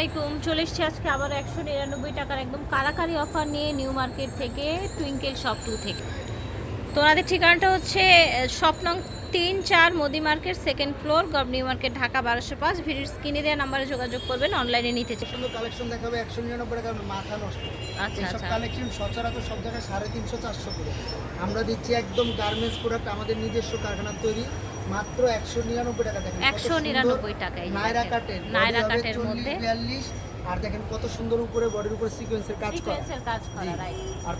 আলাইকুম। চলে এসেছি আজকে আবার একশো নিরানব্বই টাকার একদম কারাকারি অফার নিয়ে নিউ মার্কেট থেকে টুইঙ্কেল শপ টু থেকে। তো ওনাদের ঠিকানাটা হচ্ছে শপ নং তিন চার Modi market second floor gov new market Dhaka বারোশো পাঁচ। ভিডিওর স্ক্রিনে দেওয়া নাম্বারে যোগাযোগ করবেন অনলাইনে নিতে চাই। সুন্দর কালেকশন দেখাবে একশো নিরানব্বই টাকা মাথা নষ্ট। আচ্ছা আচ্ছা। কালেকশন সচরাচর সব জায়গায় সাড়ে তিনশো চারশো করে। আমরা দিচ্ছি একদম গার্মেন্টস প্রোডাক্ট আমাদের নিজস্ব কারখানার তৈরি। মাত্র একশো নিরানব্বই টাকা দেখেন টাকায় নায়রা কাটের নায়রা কাটের মধ্যে। আর দেখেন কত সুন্দর উপরে বডির উপরে সিকোয়েন্সের কাজ করা। সিকোয়েন্সের কাজ করা। রাইট আর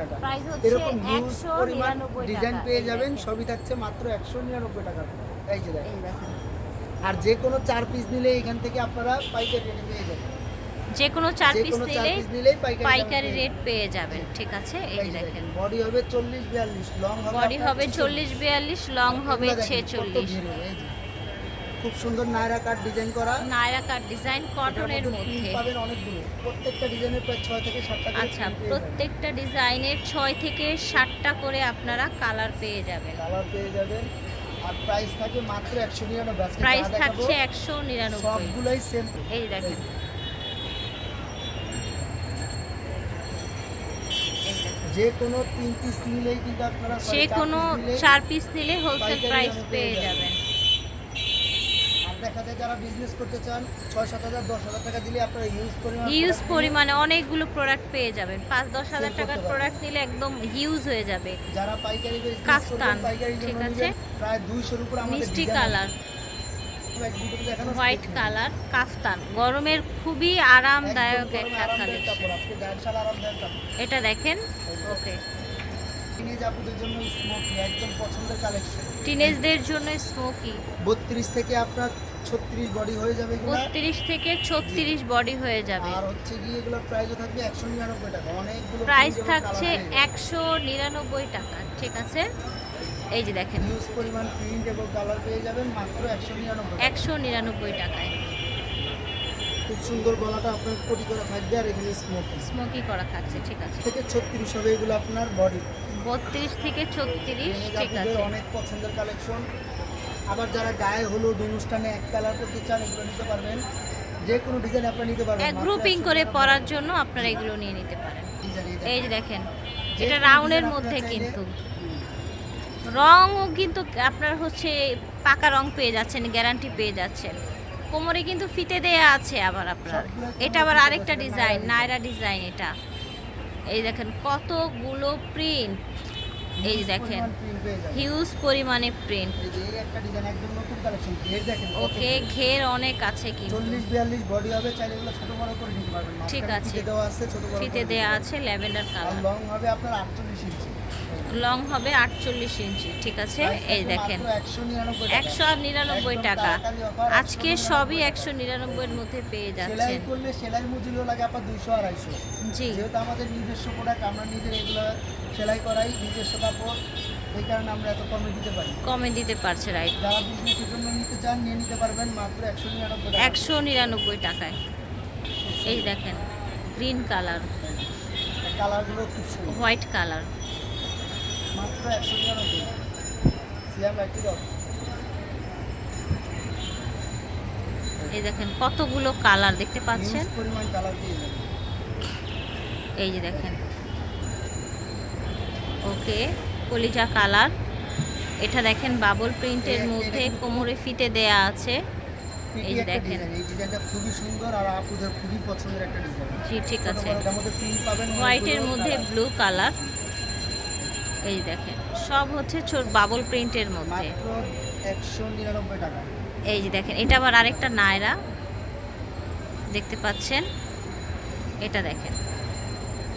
টাকা। প্রাইস হচ্ছে এরকম হিউজ পরিমাণ ডিজাইন পেয়ে যাবেন সবই থাকছে মাত্র একশো নিরানব্বই টাকা। এই যে দেখেন। আর যে কোনো চার পিস নিলে এখান থেকে আপনারা পাইকারি রেটে পেয়ে যাবেন। যে কোনো চার পিস নিলেই পাইকারি রেট পেয়ে যাবেন ঠিক আছে? এই যে দেখেন। বডি হবে চল্লিশ বিয়াল্লিশ লং হবে বডি হবে 46 চল্লিশ বিয়াল্লিশ লং হবে এগুলো দেখেন, কত ছেচল্লিশ। ঘেরে, এই যে। খুব সুন্দর নায়রা কাট ডিজাইন করা। নায়রা কাট ডিজাইন কটনের মধ্যে পাবেন অনেকগুলো। প্রত্যেকটা ডিজাইনের প্রায় ছয় থেকে সাতটা করে আচ্ছা প্রত্যেকটা ডিজাইনের ছয় থেকে ষাটটা করে আপনারা কালার পেয়ে যাবেন। কালার পেয়ে যাবেন। আর প্রাইস থাকে মাত্র একশো নিরানব্বই। আজকে যা প্রাইস থাকছে একশো নিরানব্বই। সবগুলোই সেম এই দেখেন। যে কোনো তিন পিস নিলেই কিন্তু আপনারা যে কোনো চার পিস নিলে হোলসেল প্রাইস পেয়ে যাবেন। দেখা যায় যারা বিজনেস করতে চান ছয় সাত হাজার দশ হাজার টাকা দিলে আপনারা ইউজ পরিমাণ অনেকগুলো প্রোডাক্ট পেয়ে যাবেন। পাঁচ দশ হাজার টাকার প্রোডাক্ট নিলে একদম হিউজ হয়ে যাবে। যারা পাইকারি পাইকারি ঠিক আছে। প্রায় দুইশোর উপর মিষ্টি কালার। হোয়াইট কালার কাফতান। গরমের খুবই আরামদায়ক একটা কালেকশন। এটা দেখেন? ওকে। টিনেজদের জন্য স্মোকি বত্রিশ থেকে আপনার ছত্রিশ বডি হয়ে যাবে এগুলা। বত্রিশ থেকে ছত্রিশ বডি হয়ে যাবে। আর হচ্ছে গিয়ে এগুলো প্রাইসও থাকবে একশো নিরানব্বই টাকা। অনেকগুলো প্রাইস থাকছে একশো নিরানব্বই টাকা ঠিক আছে? এই যে দেখেন। হিউজ পরিমাণ প্রিন্ট এবং কালার পেয়ে যাবেন মাত্র একশো নিরানব্বই একশো নিরানব্বই টাকায়। খুব সুন্দর গলাটা আপনার কোটি করা থাকবে আর এখানে স্মোকি স্মোকি করা থাকছে ঠিক আছে। থেকে ছত্রিশ হবে এগুলো আপনার বডি বত্রিশ থেকে ছত্রিশ ঠিক আছে। অনেক পছন্দের কালেকশন আবার যারা গায়ে হলুদ অনুষ্ঠানে এক কালার করতে চান এগুলো নিতে পারবেন। যে কোনো ডিজাইন আপনারা নিতে পারবেন। গ্রুপিং করে পরার জন্য আপনারা এগুলো নিয়ে নিতে পারেন। এই যে দেখেন। এটা রাউন্ডের মধ্যে কিন্তু। রঙও কিন্তু আপনার হচ্ছে পাকা রং পেয়ে যাচ্ছেন গ্যারান্টি পেয়ে যাচ্ছেন। কোমরে কিন্তু ফিতে দেয়া আছে আবার আপনার। এটা আবার আরেকটা ডিজাইন নায়রা ডিজাইন এটা। এই দেখেন কতগুলো প্রিন্ট এই দেখেন হিউজ পরিমাণে প্রিন্ট ওকে ঘের। অনেক আছে কি চল্লিশ বিয়াল্লিশ বডি হবে চাইলে এগুলো ছোট বড় করে নিতে পারবেন। ঠিক আছে। ফিতে দেওয়া আছে ল্যাভেন্ডার কালার লং হবে আপনার আটচল্লিশ ইঞ্চি লং হবে আটচল্লিশ ইঞ্চি ঠিক আছে? এই দেখেন একশো নিরানব্বই টাকা। আজকে সবই একশো নিরানব্বইয়ের মধ্যে পেয়ে যাচ্ছেন। করলে সেলাই মজুরিও লাগে আপনার দুইশো আড়াইশো। জি। যেহেতু আমাদের নিজস্ব প্রোডাক্ট আমরা নিজের এগুলো সেলাই করাই নিজস্ব কাপড় এই কারণে আমরা এত কমে দিতে পারি। কমে দিতে পারছে রাইট যারা বিজনেসের জন্য নিতে চান নিয়ে নিতে পারবেন মাত্র একশো নিরানব্বই একশো নিরানব্বই টাকায়। এই দেখেন গ্রিন কালার কালারগুলো খুব হোয়াইট কালার মাত্র একশো নিরানব্বই সিয়াম একই রকম এই দেখেন কতগুলো কালার দেখতে পাচ্ছেন? পরিমাণ কালার দিয়ে এই যে দেখেন। ওকে কলিজা কালার। এটা দেখেন বাবল প্রিন্টের মধ্যে কোমরে ফিতে দেয়া আছে। এই যে দেখেন। ডিজাইন এই ডিজাইনটা খুবই সুন্দর আর খুবই পছন্দের একটা ডিজাইন জি ঠিক আছে। হোয়াইটের মধ্যে ব্লু কালার এই দেখেন সব হচ্ছে বাবল প্রিন্টের মধ্যে। এই যে দেখেন এটা আবার আরেকটা নায়রা। দেখতে পাচ্ছেন? এটা দেখেন।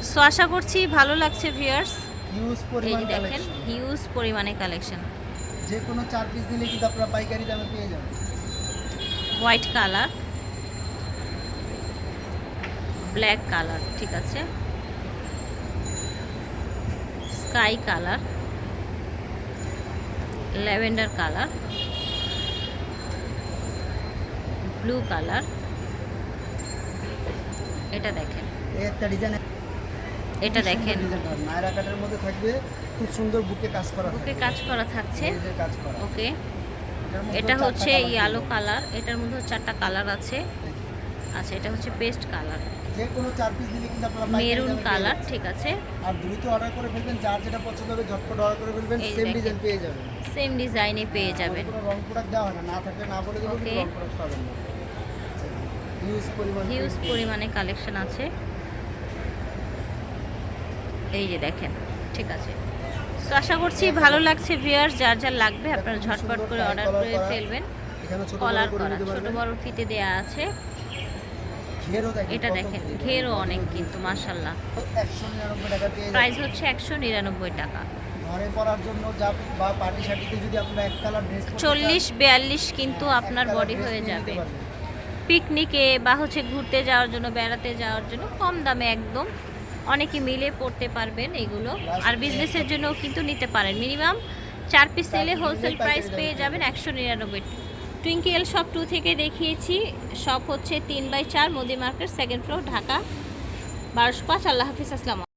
সো আশা করছি ভালো লাগছে ভিউয়ার্স হিউজ এই যে দেখেন হিউজ পরিমাণে কালেকশন যে কোনো চার পিস দিলে কিন্তু আপনারা পাইকারি দামে পেয়ে যাবেন। হোয়াইট কালার ব্ল্যাক কালার ঠিক আছে? Sky colour lavender colour blue colour এটা দেখেন। একটা ডিজাইন এটা দেখেন। নায়রা কাটের মধ্যে থাকবে খুব সুন্দর বুকে কাজ করা বুকে কাজ করা থাকছে। ওকে। এটা হচ্ছে ইয়ালো কালার এটার মধ্যে চারটা কালার আছে। আচ্ছা এটা হচ্ছে পেস্ট কালার যে কোনো চার পিস দিলে কিন্তু আপনারা মেরুন কালার ঠিক আছে। আর দ্রুত অর্ডার করে ফেলবেন যার যেটা পছন্দ হবে ঝটপট অর্ডার করে ফেলবেন সেম। ডিজাইন পেয়ে যাবেন। সেম ডিজাইনে পেয়ে যাবেন কোনো রং প্রোডাক্ট দেওয়া হয় না না থাকলে না বলে দেবো Okay. রং প্রোডাক্ট পাবেন না। হিউজ পরিমাণ হিউজ পরিমাণে কালেকশন আছে। এই যে দেখেন ঠিক আছে। তো আশা করছি ভালো লাগছে ভিউয়ার্স যার যার লাগবে আপনারা ঝটপট করে অর্ডার করে ফেলবেন। কলার করে ছোট বড় ফিতে দেয়া আছে। এটা দেখেন ঘের। ঘেরও অনেক কিন্তু মাশাল্লাহ। 199 প্রাইস হচ্ছে একশো নিরানব্বই টাকা। ঘরে পরার জন্য যা বা পার্টি শার্টিতে যদি আপনারা এক কালার ড্রেস চল্লিশ বিয়াল্লিশ কিন্তু আপনার বডি হয়ে যাবে। পিকনিকে বা হচ্ছে ঘুরতে যাওয়ার জন্য বেড়াতে যাওয়ার জন্য কম দামে একদম অনেকে মিলে পড়তে পারবেন এগুলো। আর বিজনেসের জন্য কিন্তু নিতে পারেন। মিনিমাম চার পিস নিলে হোলসেল প্রাইস পেয়ে যাবেন একশো নিরানব্বই টুইঙ্কেল শপ টু থেকে দেখিয়েছি। শপ হচ্ছে তিন বাই চার, Modi market second floor Dhaka. বারোশো পাঁচ, আল্লাহ হাফিজ, আসসালাম